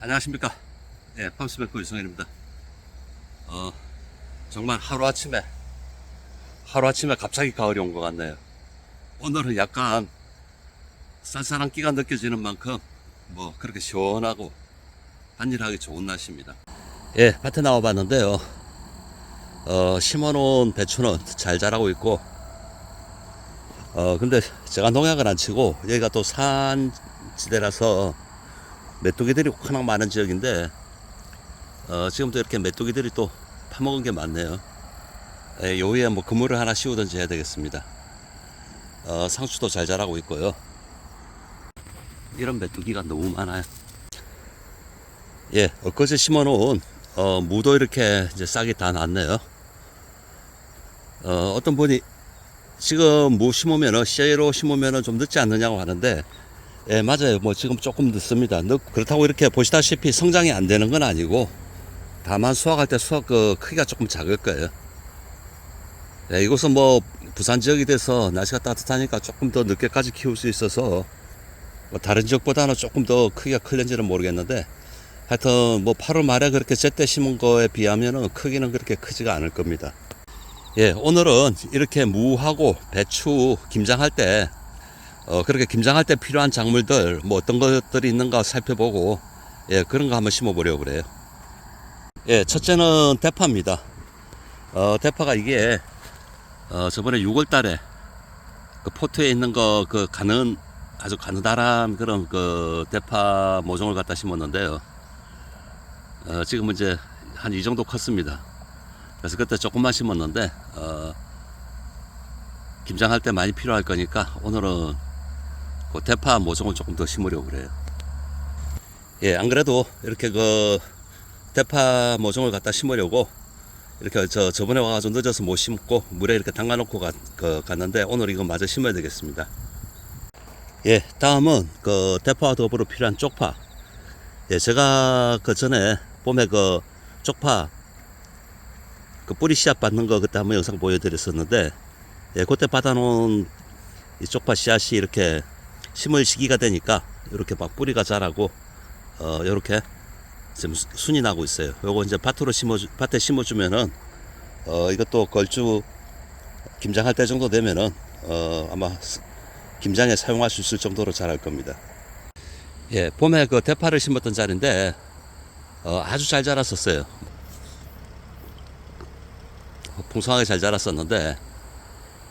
안녕하십니까. 예, 팜스백호 유성현입니다. 어, 정말 하루아침에, 하루아침에 갑자기 가을이 온 것 같네요. 오늘은 약간 쌀쌀한 끼가 느껴지는 만큼 뭐 그렇게 시원하고 한일하기 좋은 날씨입니다. 예, 밭에 나와 봤는데요. 어, 심어놓은 배추는 잘 자라고 있고, 어, 근데 제가 농약을 안 치고, 여기가 또 산지대라서 메뚜기들이 워낙 많은 지역인데, 어, 지금도 이렇게 메뚜기들이 또 파먹은 게 많네요. 예, 요 위에 뭐 그물을 하나 씌우든지 해야 되겠습니다. 어, 상추도 잘 자라고 있고요. 이런 메뚜기가 너무 많아요. 예, 엊그제 심어놓은 어, 무도 이렇게 이제 싹이 다 났네요. 어, 어떤 분이 지금 무 심으면은 씨로 심으면은 좀 늦지 않느냐고 하는데, 예, 맞아요. 뭐 지금 조금 늦습니다. 늦, 그렇다고 이렇게 보시다시피 성장이 안 되는 건 아니고, 다만 수확할 때 수확 그 크기가 조금 작을 거예요. 예, 이곳은 뭐 부산 지역이 돼서 날씨가 따뜻하니까 조금 더 늦게까지 키울 수 있어서 뭐 다른 지역보다는 조금 더 크기가 클는지는 모르겠는데 하여튼 뭐 8월 말에 그렇게 제때 심은 거에 비하면은 크기는 그렇게 크지가 않을 겁니다. 예, 오늘은 이렇게 무하고 배추 김장할 때 어, 그렇게 김장할 때 필요한 작물들 뭐 어떤 것들이 있는가 살펴보고 예, 그런 거 한번 심어 보려고 그래요. 예, 첫째는 대파입니다. 어, 대파가 이게 어, 저번에 6월 달에 그 포트에 있는 거 그 가는 아주 가느다란 그런 그 대파 모종을 갖다 심었는데요. 어, 지금은 이제 한 이 정도 컸습니다. 그래서 그때 조금만 심었는데 어, 김장할 때 많이 필요할 거니까 오늘은 그 대파 모종을 조금 더 심으려고 그래요. 예, 안 그래도 이렇게 그 대파 모종을 갖다 심으려고 이렇게 저 저번에 와가지고 늦어서 못 심고 물에 이렇게 담가놓고 가, 그, 갔는데 오늘 이거 마저 심어야 되겠습니다. 예, 다음은 그 대파와 더불어 필요한 쪽파. 예, 제가 그 전에 봄에 그 쪽파 그 뿌리 씨앗 받는 거 그때 한번 영상 보여드렸었는데 예, 그때 받아놓은 이 쪽파 씨앗이 이렇게 심을 시기가 되니까 이렇게 막 뿌리가 자라고 어 이렇게 지금 수- 순이 나고 있어요. 요거 이제 밭으로 심어 밭에 심어주면은 어 이것도 걸주 김장할 때 정도 되면은 어 아마 스- 김장에 사용할 수 있을 정도로 자랄 겁니다. 예, 봄에 그 대파를 심었던 자리인데 어 아주 잘 자랐었어요. 풍성하게 잘 자랐었는데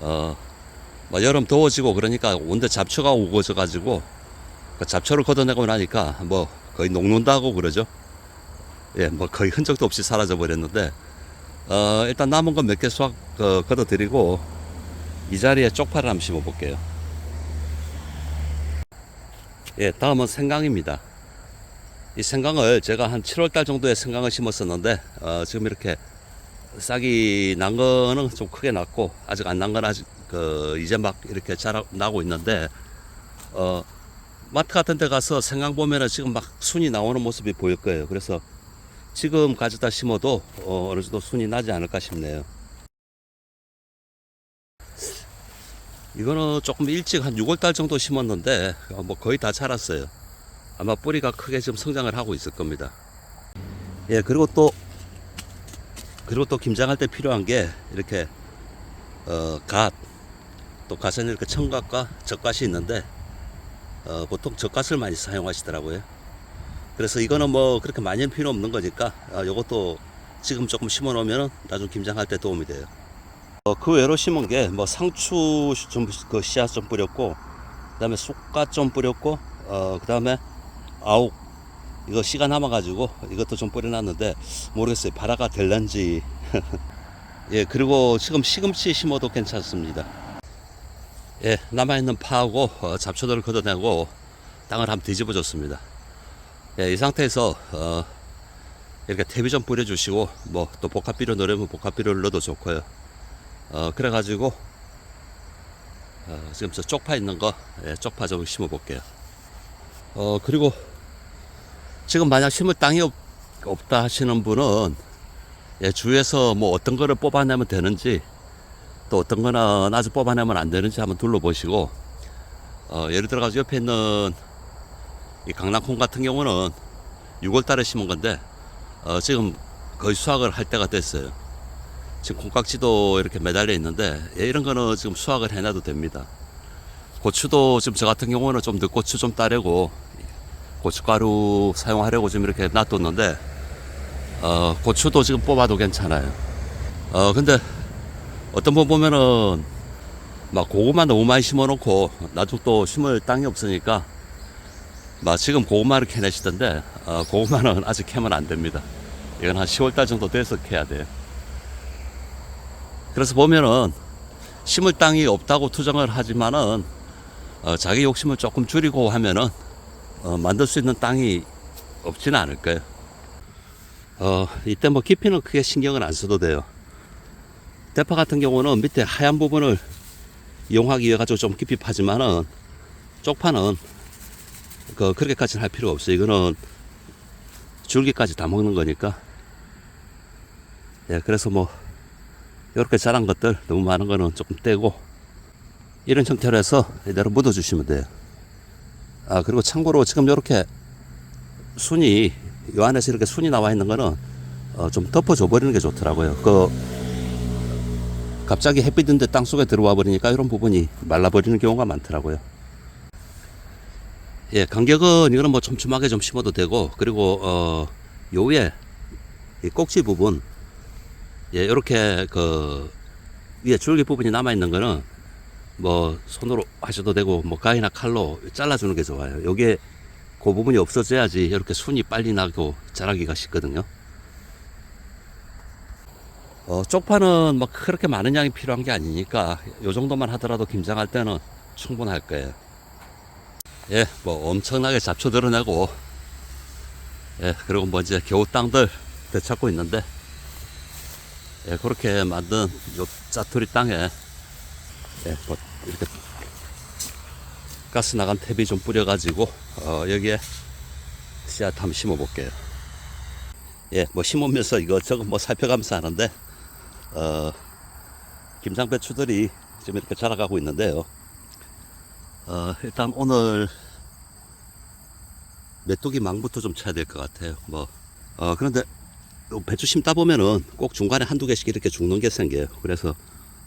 어, 뭐 여름 더워지고 그러니까 온데 잡초가 우거져 가지고 그 잡초를 걷어내고 나니까 뭐 거의 녹는다고 그러죠. 예, 뭐 거의 흔적도 없이 사라져 버렸는데 어, 일단 남은 건 몇 개 수확 그, 걷어 드리고 이 자리에 쪽파를 한번 심어 볼게요. 예, 다음은 생강입니다. 이 생강을 제가 한 7월달 정도에 생강을 심었었는데 어, 지금 이렇게 싹이 난 거는 좀 크게 났고 아직 안 난 건 아직 그 이제 막 이렇게 자라 나고 있는데 어 마트 같은 데 가서 생강 보면은 지금 막 순이 나오는 모습이 보일 거예요. 그래서 지금 가져다 심어도 어, 어느 정도 순이 나지 않을까 싶네요. 이거는 조금 일찍 한 6월 달 정도 심었는데 어, 뭐 거의 다 자랐어요. 아마 뿌리가 크게 지금 성장을 하고 있을 겁니다. 예, 그리고 또 그리고 또 김장할 때 필요한 게 이렇게 어, 갓, 또 갓에는 이렇게 청갓과 젓갓이 있는데 어, 보통 젓갓을 많이 사용하시더라고요. 그래서 이거는 뭐 그렇게 많이는 필요 없는 거니까 아, 요것도 지금 조금 심어 놓으면 나중 김장할 때 도움이 돼요. 어, 그 외로 심은 게 뭐 상추 좀 그 씨앗 좀 뿌렸고 그다음에 쑥갓 좀 뿌렸고 어, 그다음에 아욱 이거 씨가 남아가지고 이것도 좀 뿌려놨는데 모르겠어요. 발화가 될런지. 예, 그리고 지금 시금치 심어도 괜찮습니다. 예, 남아있는 파하고 어, 잡초들을 걷어내고 땅을 한번 뒤집어 줬습니다. 예, 이 상태에서 어, 이렇게 퇴비 좀 뿌려주시고 뭐 또 복합비료 넣으면 복합비료를 넣어도 좋고요. 어, 그래가지고 어, 지금 저 쪽파 있는 거 예, 쪽파 좀 심어 볼게요. 어, 그리고 지금 만약 심을 땅이 없, 없다 하시는 분은 예, 주위에서 뭐 어떤 거를 뽑아내면 되는지 또 어떤 거는 아주 뽑아내면 안 되는지 한번 둘러보시고 어, 예를 들어가지고 옆에 있는 이 강낭콩 같은 경우는 6월 달에 심은 건데 어, 지금 거의 수확을 할 때가 됐어요. 지금 콩깍지도 이렇게 매달려 있는데 예, 이런 거는 지금 수확을 해놔도 됩니다. 고추도 지금 저 같은 경우는 좀 늦고추 좀 따려고 고춧가루 사용하려고 지금 이렇게 놔뒀는데 어, 고추도 지금 뽑아도 괜찮아요. 어, 근데 어떤 분 보면은 막 고구마 너무 많이 심어놓고 나중 또 심을 땅이 없으니까 막 지금 고구마를 캐내시던데 어, 고구마는 아직 캐면 안 됩니다. 이건 한 10월달 정도 돼서 캐야 돼요. 그래서 보면은 심을 땅이 없다고 투정을 하지만은 어, 자기 욕심을 조금 줄이고 하면은 어, 만들 수 있는 땅이 없지는 않을 거예요. 어, 이때 뭐 깊이는 크게 신경을 안 써도 돼요. 대파 같은 경우는 밑에 하얀 부분을 이용하기 위해 가지고 좀 깊이 파지만은 쪽파는 그 그렇게까지는 할 필요가 없어요. 이거는 줄기까지 다 먹는 거니까. 예, 그래서 뭐 이렇게 자란 것들 너무 많은 거는 조금 떼고 이런 형태로 해서 이대로 묻어 주시면 돼요. 아 그리고 참고로 지금 이렇게 순이 이 안에서 이렇게 순이 나와 있는 거는 어, 좀 덮어줘 버리는 게 좋더라고요. 그 갑자기 햇빛인데 땅 속에 들어와 버리니까 이런 부분이 말라 버리는 경우가 많더라고요. 예, 간격은 이거는 뭐 촘촘하게 좀 심어도 되고 그리고 어, 요 위에 이 꼭지 부분 예, 이렇게 그 위에 줄기 부분이 남아 있는 거는 뭐 손으로 하셔도 되고 뭐 가위나 칼로 잘라주는 게 좋아요. 요게 그 부분이 없어져야지 이렇게 순이 빨리 나고 자라기가 쉽거든요. 어, 쪽파는 뭐 그렇게 많은 양이 필요한 게 아니니까 요 정도만 하더라도 김장할 때는 충분할 거예요. 예, 뭐 엄청나게 잡초 드러내고 예, 그리고 뭐 이제 겨우 땅들 되찾고 있는데 예, 그렇게 만든 요 짜투리 땅에 예, 뭐 이렇게 가스 나간 탭이 좀 뿌려가지고 어, 여기에 씨앗 한번 심어 볼게요. 예, 뭐 심으면서 이것저것 뭐 살펴가면서 하는데 어, 김장 배추들이 지금 이렇게 자라가고 있는데요. 어, 일단 오늘 메뚜기 망부터 좀 쳐야 될 것 같아요. 뭐 어, 그런데 요 배추 심다 보면은 꼭 중간에 한두 개씩 이렇게 죽는 게 생겨요. 그래서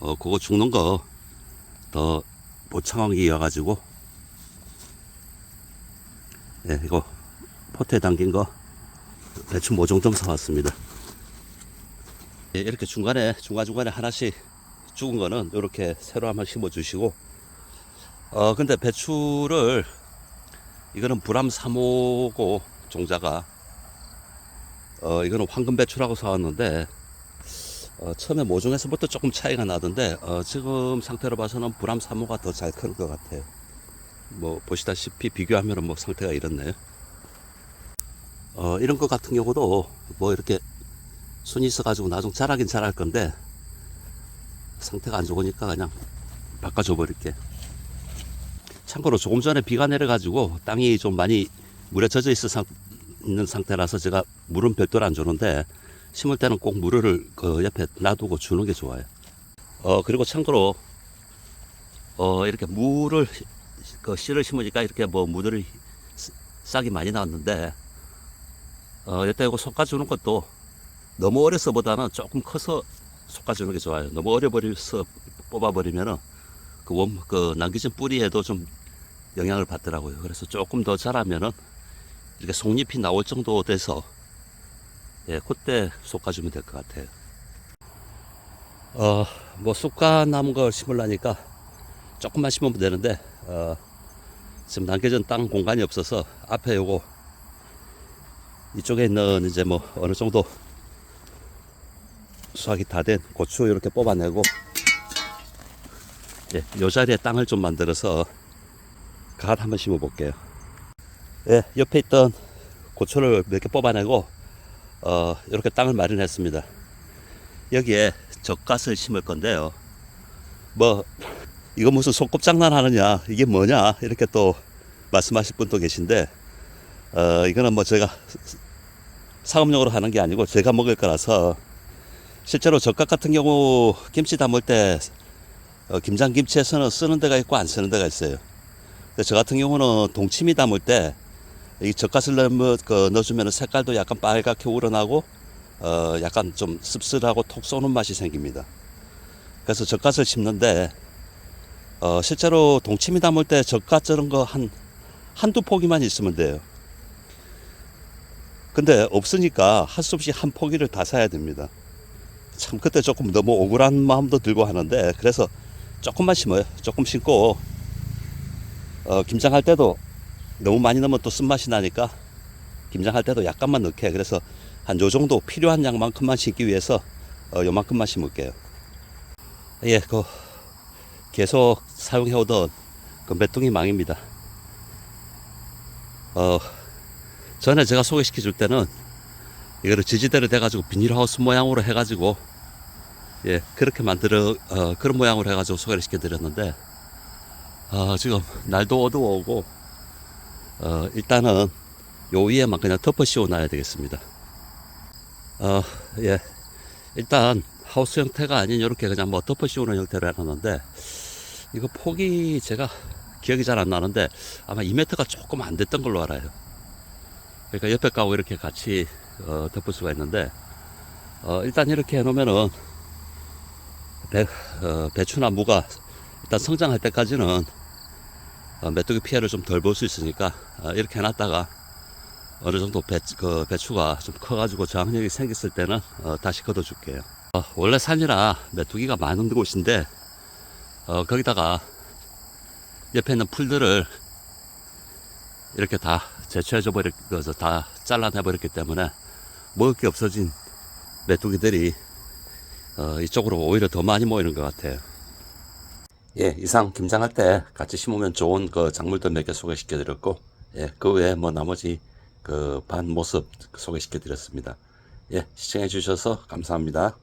어, 그거 죽는 거 더 보창하기 위해가지고 예, 이거 포트에 담긴 거 배추 모종 좀 사왔습니다. 예, 이렇게 중간에 중간중간에 하나씩 죽은 거는 이렇게 새로 한번 심어 주시고 어 근데 배추를 이거는 불암 3호고 종자가 어 이거는 황금 배추라고 사왔는데 어, 처음에 모종에서부터 조금 차이가 나던데 어, 지금 상태로 봐서는 불암 3호가 더 잘 크는 것 같아요. 뭐 보시다시피 비교하면 뭐 상태가 이렇네요. 어, 이런 것 같은 경우도 뭐 이렇게 순이 있어가지고 나중 자라긴 자랄 건데 상태가 안 좋으니까 그냥 바꿔줘 버릴게. 참고로 조금 전에 비가 내려가지고 땅이 좀 많이 물에 젖어 있어 상, 있는 상태라서 제가 물은 별도로 안 주는데 심을 때는 꼭 물을 그 옆에 놔두고 주는 게 좋아요. 어 그리고 참고로 어 이렇게 물을 그 씨를 심으니까 이렇게 뭐 무들이 싹이 많이 나왔는데 어 이때 이거 솎아 주는 것도 너무 어려서보다는 조금 커서 솎아주는 게 좋아요. 너무 어려버려서 뽑아버리면은 그 원, 그 남겨진 뿌리에도 좀 영향을 받더라고요. 그래서 조금 더 자라면은 이렇게 속잎이 나올 정도 돼서 예, 그때 솎아주면 될 것 같아요. 어, 뭐 쑥갓 남은 걸 심으려니까 조금만 심으면 되는데 어, 지금 남겨진 땅 공간이 없어서 앞에 요거 이쪽에 있는 이제 뭐 어느 정도 수확이 다 된 고추 이렇게 뽑아내고 예, 요 자리에 땅을 좀 만들어서 갓 한번 심어 볼게요. 예, 옆에 있던 고추를 몇 개 뽑아내고 어, 이렇게 땅을 마련했습니다. 여기에 젓갓을 심을 건데요. 뭐 이거 무슨 손꼽장난 하느냐 이게 뭐냐 이렇게 또 말씀하실 분도 계신데 어, 이거는 뭐 제가 사업용으로 하는 게 아니고 제가 먹을 거라서 실제로 젓갓 같은 경우 김치 담을 때 어, 김장 김치에서는 쓰는 데가 있고 안 쓰는 데가 있어요. 근데 저 같은 경우는 동치미 담을 때 이 젓갓을 그, 넣어주면 색깔도 약간 빨갛게 우러나고, 어, 약간 좀 씁쓸하고 톡 쏘는 맛이 생깁니다. 그래서 젓갓을 심는데, 어, 실제로 동치미 담을 때 젓갓 저런 거 한, 한두 포기만 있으면 돼요. 근데 없으니까 할 수 없이 한 포기를 다 사야 됩니다. 참 그때 조금 너무 억울한 마음도 들고 하는데 그래서 조금만 심어요. 조금 심고 어, 김장할 때도 너무 많이 넣으면 또 쓴맛이 나니까 김장할 때도 약간만 넣게 그래서 한 요 정도 필요한 양만큼만 심기 위해서 어, 요만큼만 심을게요. 예, 그 계속 사용해 오던 그 메뚜기 망입니다. 어, 전에 제가 소개시켜 줄 때는 이거를 지지대로 돼가지고 비닐하우스 모양으로 해가지고 예 그렇게 만들어 어, 그런 모양으로 해가지고 소개를 시켜드렸는데 어, 지금 날도 어두워오고 어, 일단은 요 위에만 그냥 덮어 씌워 놔야 되겠습니다. 어, 예 일단 하우스 형태가 아닌 이렇게 그냥 뭐 덮어 씌우는 형태로 해놨는데 이거 폭이 제가 기억이 잘 안 나는데 아마 2m가 조금 안 됐던 걸로 알아요. 그러니까 옆에 가고 이렇게 같이 어, 덮을 수가 있는데 어, 일단 이렇게 해놓으면은 배, 어, 배추나 무가 일단 성장할 때까지는 어, 메뚜기 피해를 좀 덜 볼 수 있으니까 어, 이렇게 해놨다가 어느 정도 배, 그 배추가 좀 커가지고 저항력이 생겼을 때는 어, 다시 걷어줄게요. 어, 원래 산이라 메뚜기가 많은 곳인데 어, 거기다가 옆에 있는 풀들을 이렇게 다 제초해줘 버릴 거서 다 잘라내 버렸기 때문에 먹을 게 없어진 메뚜기들이 어, 이쪽으로 오히려 더 많이 모이는 것 같아요. 예, 이상 김장할 때 같이 심으면 좋은 그 작물들 몇 개 소개시켜 드렸고, 예, 그 외에 뭐 나머지 그 반 모습 소개시켜 드렸습니다. 예, 시청해 주셔서 감사합니다.